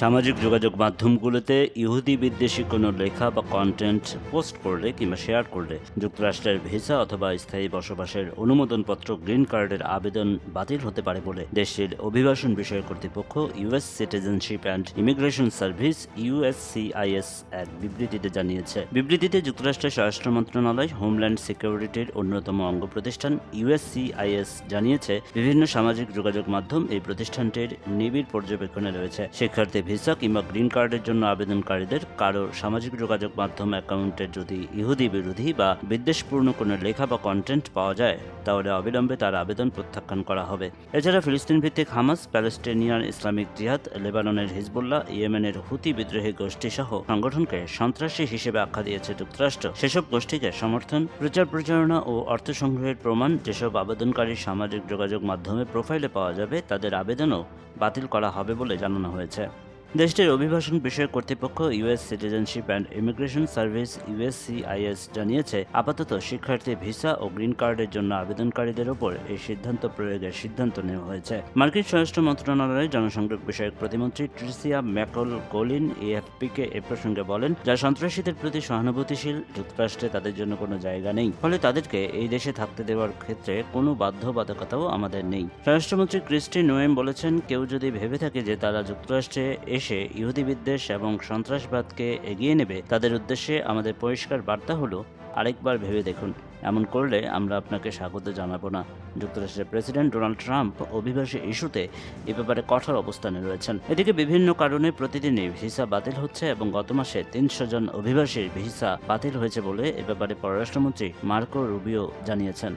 সামাজিক যোগাযোগ মাধ্যমগুলোতে ইহুদি বিদ্বেষী কোনো লেখা বা কন্টেন্ট পোস্ট করলে কিংবা শেয়ার করলে যুক্তরাষ্ট্রের ভিসা অথবা স্থায়ী বসবাসের অনুমোদনপত্র গ্রিন কার্ডের আবেদন বাতিল হতে পারে বলে দেশটির অভিবাসন বিষয়ক কর্তৃপক্ষ US citizenship and immigration service USCIS এক বিবৃতিতে জানিয়েছে। বিবৃতিতে যুক্তরাষ্ট্রের স্বরাষ্ট্র মন্ত্রণালয়, হোমল্যান্ড সিকিউরিটির অন্যতম অঙ্গ প্রতিষ্ঠান ইউএসসিআইএস জানিয়েছে, বিভিন্ন সামাজিক যোগাযোগ মাধ্যম এই প্রতিষ্ঠানটির নিবিড় পর্যবেক্ষণে রয়েছে। শিক্ষার্থী ভিসা কিংবা গ্রিন কার্ডের জন্য আবেদনকারীদের কারও সামাজিক যোগাযোগ মাধ্যম অ্যাকাউন্টে যদি ইহুদি বিরোধী বা বিদ্বেষপূর্ণ কোনো লেখা বা কন্টেন্ট পাওয়া যায়, তাহলে অবিলম্বে তার আবেদন প্রত্যাখ্যান করা হবে। এছাড়া ফিলিস্তিন ভিত্তিক হামাস, প্যালেস্টিনিয়ান ইসলামিক জিহাদ, লেবাননের হিজবুল্লাহ, ইয়েমেনের হুতি বিদ্রোহী গোষ্ঠী সহ সংগঠনকে সন্ত্রাসী হিসেবে আখ্যা দিয়েছে যুক্তরাষ্ট্র। সেসব গোষ্ঠীকে সমর্থন, প্রচার প্রচারণা ও অর্থ সংগ্রহের প্রমাণ যেসব আবেদনকারীর সামাজিক যোগাযোগ মাধ্যমে প্রোফাইলে পাওয়া যাবে, তাদের আবেদনও বাতিল করা হবে বলে জানানো হয়েছে। দেশটির অভিবাসন বিষয়ক কর্তৃপক্ষ US citizenship and immigration service, USCIS, জানিয়েছে, আপাতত শিক্ষার্থী ভিসা ও গ্রিন কার্ডের জন্য আবেদনকারীদের ওপর এই সিদ্ধান্ত প্রয়োগের সিদ্ধান্ত নেওয়া হয়েছে। মার্কিন স্বরাষ্ট্র মন্ত্রণালয়ের জনসংযোগ বিষয়ক প্রতিমন্ত্রী ট্রিসিয়া ম্যাকল গোলিন এএফপিকে এ প্রসঙ্গে বলেন যারা সন্ত্রাসীদের প্রতি সহানুভূতিশীল, যুক্তরাষ্ট্রে তাদের জন্য কোনো জায়গা নেই। ফলে তাদেরকে এই দেশে থাকতে দেওয়ার ক্ষেত্রে কোনো বাধ্যবাধকতাও আমাদের নেই। স্বরাষ্ট্রমন্ত্রী ক্রিস্টি নোয়েম বলেছেন, কেউ যদি ভেবে থাকে যে তারা যুক্তরাষ্ট্রে এসে ইহুদি বিদ্বেষ এবং সন্ত্রাসবাদকে এগিয়ে নেবে তাদের উদ্দেশ্যে আমাদের পরিষ্কার বার্তা হলো, আরেকবার ভেবে দেখুন। এমন করলে আমরা আপনাকে স্বাগত জানাব না। যুক্তরাষ্ট্রের প্রেসিডেন্ট ডোনাল্ড ট্রাম্প অভিবাসী ইস্যুতে এ ব্যাপারে কঠোর অবস্থানে রয়েছেন। এদিকে বিভিন্ন কারণে প্রতিদিনই ভিসা বাতিল হচ্ছে এবং গত মাসে তিনশো জন অভিবাসীর ভিসা বাতিল হয়েছে বলে এ ব্যাপারে পররাষ্ট্রমন্ত্রী মার্কো রুবিও জানিয়েছেন।